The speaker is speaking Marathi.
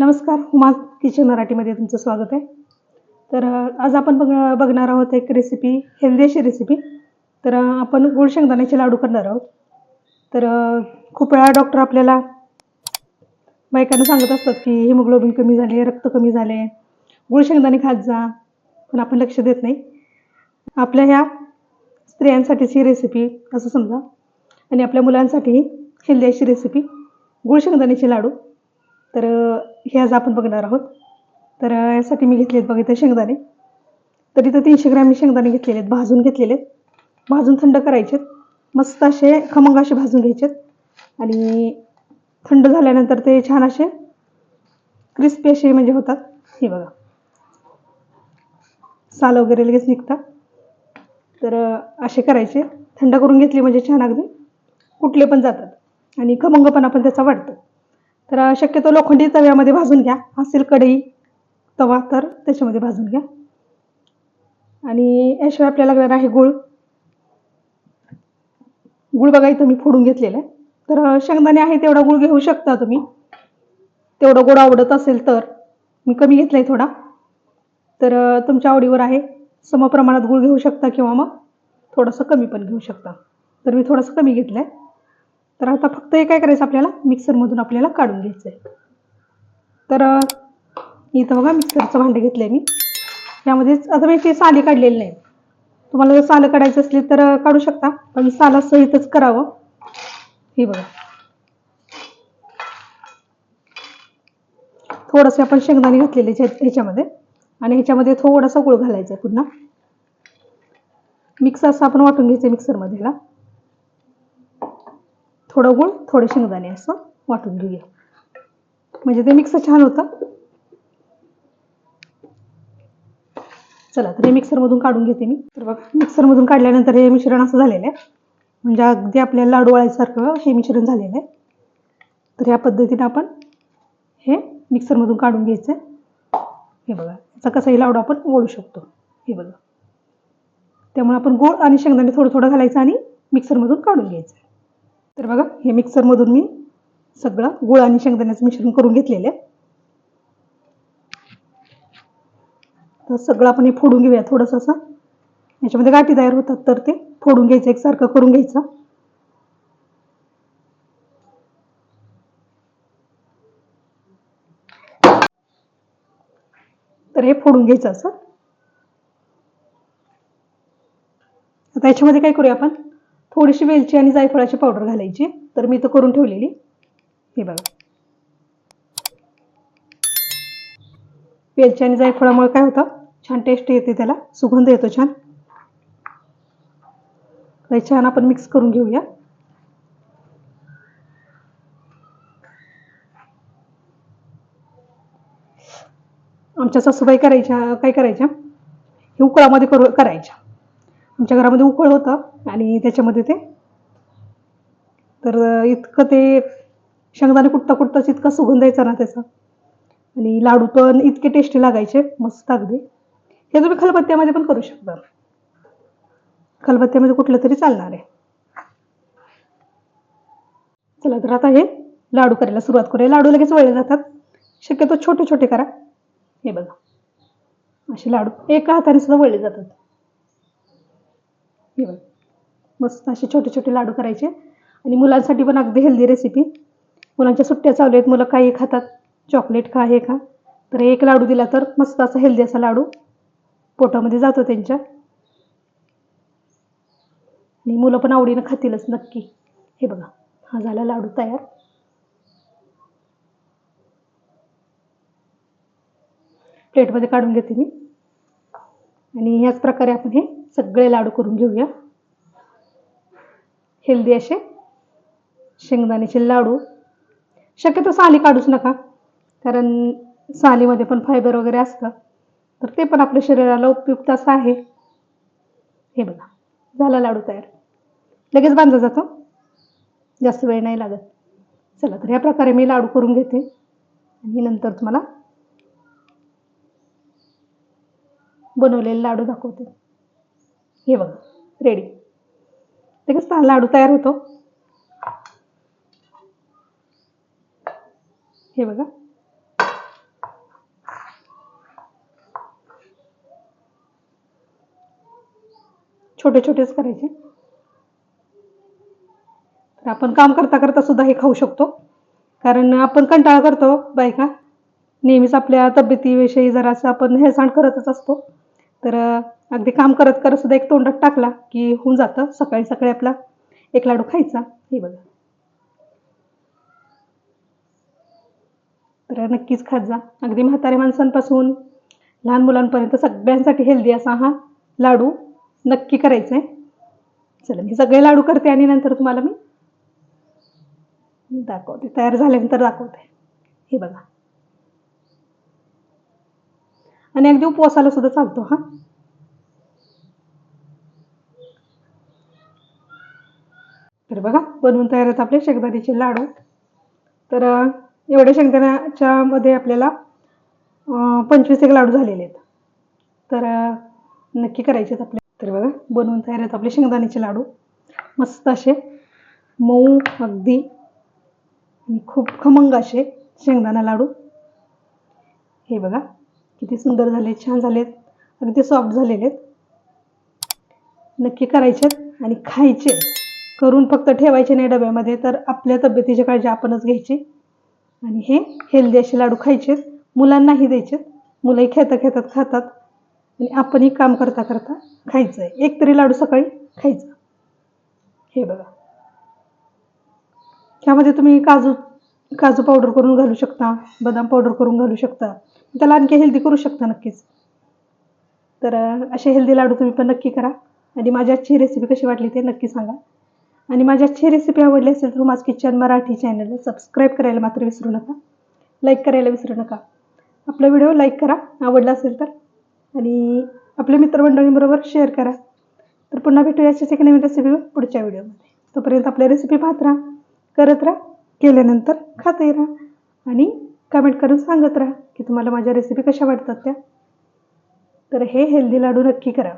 नमस्कार हुमा किचन मराठीमध्ये तुमचं स्वागत आहे. तर आज आपण बघ बघणार आहोत एक रेसिपी हेल्दी अशी रेसिपी तर आपण गोड शेंगदाण्याचे लाडू करणार आहोत. तर खूप वेळा डॉक्टर आपल्याला बायकांना सांगत असतात की हिमोग्लोबिन कमी झाले रक्त कमी झाले गुळ शेंगदाणे खात जा पण आपण लक्ष देत नाही. आपल्या ह्या स्त्रियांसाठीची रेसिपी असं समजा. आणि आपल्या मुलांसाठी हेल्दी अशी रेसिपी गुळ शेंगदाण्याचे लाडू तर हे आज आपण बघणार आहोत. तर यासाठी मी घेतलेत बघा इथे शेंगदाणे. तर इथं तीनशे ग्रॅम मी शेंगदाणे घेतलेले आहेत भाजून घेतलेले आहेत भाजून थंड करायचे मस्त असे खमंग असे भाजून घ्यायचे आणि थंड झाल्यानंतर ते छान असे क्रिस्पी असे म्हणजे होतात. हे बघा. साल वगैरे लगेच निघतात. तर असे करायचे. थंड करून घेतली म्हणजे छान अगदी कुठले पण जातात. आणि खमंग पण आपण त्याचा वाढतो. तर शक्यतो लोखंडी तव्यामध्ये भाजून घ्या. असेल कढई तवा तर त्याच्यामध्ये भाजून घ्या. आणि याशिवाय आपल्याला लागणार आहे गुळ. गुळ बघा इथं मी फोडून घेतलेला आहे. तर शेंगदाणे आहे तेवढा गुळ घेऊ शकता तुम्ही. तेवढं गोड आवडत असेल तर. मी कमी घेतला आहे थोडा. तर तुमच्या आवडीवर आहे. समप्रमाणात गुळ घेऊ शकता किंवा मग थोडंसं कमी पण घेऊ शकता. तर मी थोडंसं कमी घेतलं आहे तर आता फक्त हे काय करायचं आपल्याला? मिक्सरमधून आपल्याला काढून घ्यायचं आहे तर इथं बघा मिक्सरचं भांडं घेतलं आहे मी. यामध्ये आता मी ते साली काढलेली नाही. तुम्हाला जर सालं काढायचं असली तर काढू शकता. पण सालासहितच करावं. हे बघा. थोडंसं आपण शेंगदाणे घातलेले ह्याच्यामध्ये. आणि ह्याच्यामध्ये थोडासा गुळ घालायचा आहे पुन्हा. मिक्स असं आपण वाटून घ्यायचं मिक्सरमध्ये ह्याला. थोडं गुळ थोडे शेंगदाणे असं वाटून घेऊया. म्हणजे ते मिक्स छान होतं. चला तर हे मिक्सरमधून काढून घेते मी. तर बघा मिक्सरमधून काढल्यानंतर हे मिश्रण असं झालेलं आहे. म्हणजे अगदी आपल्याला लाडू वळायसारखं हे मिश्रण झालेलं आहे. तर ह्या पद्धतीनं आपण हे मिक्सरमधून काढून घ्यायचं हे बघा याचा कसाही लाडू आपण ओळू शकतो. हे बघा. त्यामुळे आपण गोड आणि शेंगदाणे थोडं थोडं घालायचं आणि मिक्सरमधून काढून घ्यायचं तर बघा हे मिक्सरमधून मी सगळं गुळ आणि शेंगदाण्याचं मिश्रण करून घेतलेलं आहे. तर सगळं आपण हे फोडून घेऊया थोडंसं असं. याच्यामध्ये गाठी तयार होतात तर ते फोडून घ्यायचं एकसारखं करून घ्यायचं. तर हे फोडून घ्यायचं असं. आता याच्यामध्ये काय करूया आपण? थोडीशी वेलची आणि जायफळाची पावडर घालायची. तर मी इथं करून ठेवलेली. हे बघा. वेलची आणि जायफळामुळे काय होतं? छान टेस्ट येते त्याला. सुगंध येतो छान. छान आपण मिक्स करून घेऊया. आमच्या सासूबाई करायच्या काय करायच्या? हे उकळामध्ये करू करायच्या. आमच्या घरामध्ये उकळ होतं आणि त्याच्यामध्ये ते तर इतकं ते शेंगदाणे कुटता कुटताच इतका सुगंध यायचा ना त्याचा. आणि लाडू पण इतके टेस्टी लागायचे मस्त अगदी. हे तुम्ही खलबत्त्यामध्ये पण करू शकता. खलबत्त्यामध्ये कुठलं तरी चालणार आहे. चला तर आता हे लाडू करायला सुरुवात करूया. लाडू लगेच वळले जातात. शक्यतो छोटे छोटे करा. हे बघा. असे लाडू एका हाताने सुद्धा वळले जातात. हे बघ. मस्त असे छोटे छोटे लाडू करायचे. आणि मुलांसाठी पण अगदी हेल्दी रेसिपी मुलांच्या सुट्ट्या चालू आहेत मुलं काही खातात. चॉकलेट खा हे खा. तर एक लाडू दिला तर मस्त असा हेल्दी असा लाडू. पोटामध्ये जातो त्यांच्या. आणि मुलं पण आवडीनं खातीलच नक्की. हे बघा हा झाला लाडू तयार. प्लेटमध्ये काढून घेते मी. आणि ह्याच प्रकारे आपण हे सगळे लाडू करून घेऊया. हेल्दी असे शेंगदाण्याचे लाडू. शक्यतो साली काढूच नका कारण सालीमध्ये पण फायबर वगैरे असतं. तर ते पण आपल्या शरीराला उपयुक्त असं आहे. हे बघा झाला लाडू तयार. लगेच बांधला जातो. जास्त वेळ नाही लागत. चला तर या प्रकारे मी लाडू करून घेते. आणि नंतर तुम्हाला बनवलेले लाडू दाखवते. हे बघा रेडी ते कसं लाडू तयार होतो? हे बघा. छोटे छोटेच करायचे. तर आपण काम करता करता सुद्धा हे खाऊ शकतो. कारण आपण कंटाळा करतो बायका नेहमीच आपल्या तब्येतीविषयी जरासं आपण हेळसांड करतच असतो. तर अगदी काम करत करत सुद्धा एक तोंडात टाकला की होऊन जातं सकाळी सकाळी आपला एक लाडू खायचा. हे बघा. तर नक्कीच खात जा. अगदी म्हाताऱ्या माणसांपासून लहान मुलांपर्यंत सगळ्यांसाठी हेल्दी असा हा लाडू नक्की करायचा आहे चला मी सगळे लाडू करते आणि नंतर तुम्हाला मी दाखवते. तयार झाल्यानंतर दाखवते. हे बघा. आणि अगदी उपवासाला सुद्धा चालतो हा. तर बघा बनवून तयार आहेत आपले शेंगदाण्याचे लाडू. तर एवढ्या शेंगदाण्याच्या मध्ये आपल्याला पंचवीस एक लाडू झालेले आहेत. तर नक्की करायचे आहेत आपले. तर बघा बनवून तयार आहेत आपले शेंगदाण्याचे लाडू. मस्त असे मऊ अगदी आणि खूप खमंग असे शेंगदाणा लाडू. हे बघा. किती सुंदर झाले छान झालेत अगदी सॉफ्ट झालेले आहेत. नक्की करायचेत आणि खायचे करून फक्त ठेवायचे नाही डब्यामध्ये तर आपल्या तब्येतीची काळजी आपणच घ्यायची. आणि हे हेल्दी असे लाडू खायचे मुलांनाही द्यायचे मुलंही खेळता खेळतात खातात. आणि आपणही काम करता करता खायचं आहे एक तरी लाडू सकाळी खायचा. हे बघा. ह्यामध्ये तुम्ही काजू काजू पावडर करून घालू शकता बदाम पावडर करून घालू शकता. त्याला आणखी हेल्दी करू शकता नक्कीच. तर असे हेल्दी लाडू तुम्ही पण नक्की करा. आणि माझी आजची रेसिपी कशी वाटली ते नक्की सांगा. आणि माझी आजची रेसिपी आवडली असेल तर माझ किचन मराठी चॅनलला सबस्क्राईब करायला मात्र विसरू नका. लाईक करायला विसरू नका. आपला व्हिडिओ लाईक करा. आवडला असेल तर. आणि आपल्या मित्रमंडळींबरोबर शेअर करा. तर पुन्हा भेटूया याच्याच एक नवीन रेसिपी पुढच्या व्हिडिओमध्ये तोपर्यंत आपल्या रेसिपी पाहत राहा. करत राहा. केल्यानंतर खातही राहा. आणि कमेंट करून सांगत राहा की तुम्हाला माझ्या रेसिपी कशा वाटतात त्या. तर हे हेल्दी लाडू नक्की करा.